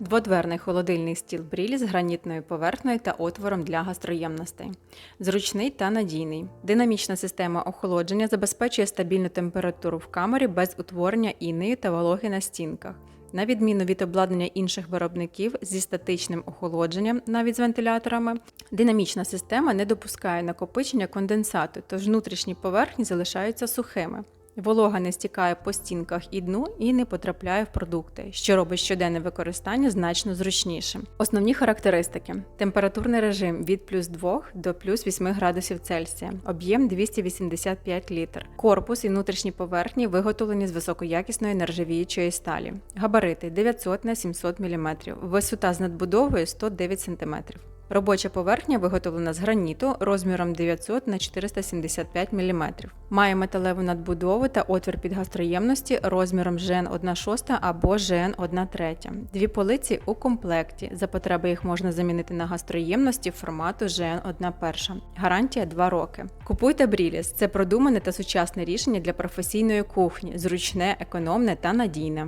Дводверний холодильний стіл брілі з гранітною поверхнею та отвором для гастроємностей. Зручний та надійний. Динамічна система охолодження забезпечує стабільну температуру в камері без утворення інею та вологи на стінках. На відміну від обладнання інших виробників зі статичним охолодженням, навіть з вентиляторами, динамічна система не допускає накопичення конденсату, тож внутрішні поверхні залишаються сухими. Волога не стікає по стінках і дну і не потрапляє в продукти, що робить щоденне використання значно зручнішим. Основні характеристики: температурний режим від плюс 2 до плюс 8 градусів Цельсія, об'єм 285 літр. Корпус і внутрішні поверхні виготовлені з високоякісної нержавіючої сталі. Габарити 900 на 700 мм, висота з надбудовою 109 см. Робоча поверхня виготовлена з граніту розміром 900 на 475 мм. Має металеву надбудову та отвір під гастроємності розміром ЖН 1 шоста або ЖН 1 третя. Дві полиці у комплекті. За потреби їх можна замінити на гастроємності формату ЖН 1 перша. Гарантія 2 роки. Купуйте Бріліс. Це продумане та сучасне рішення для професійної кухні, зручне, економне та надійне.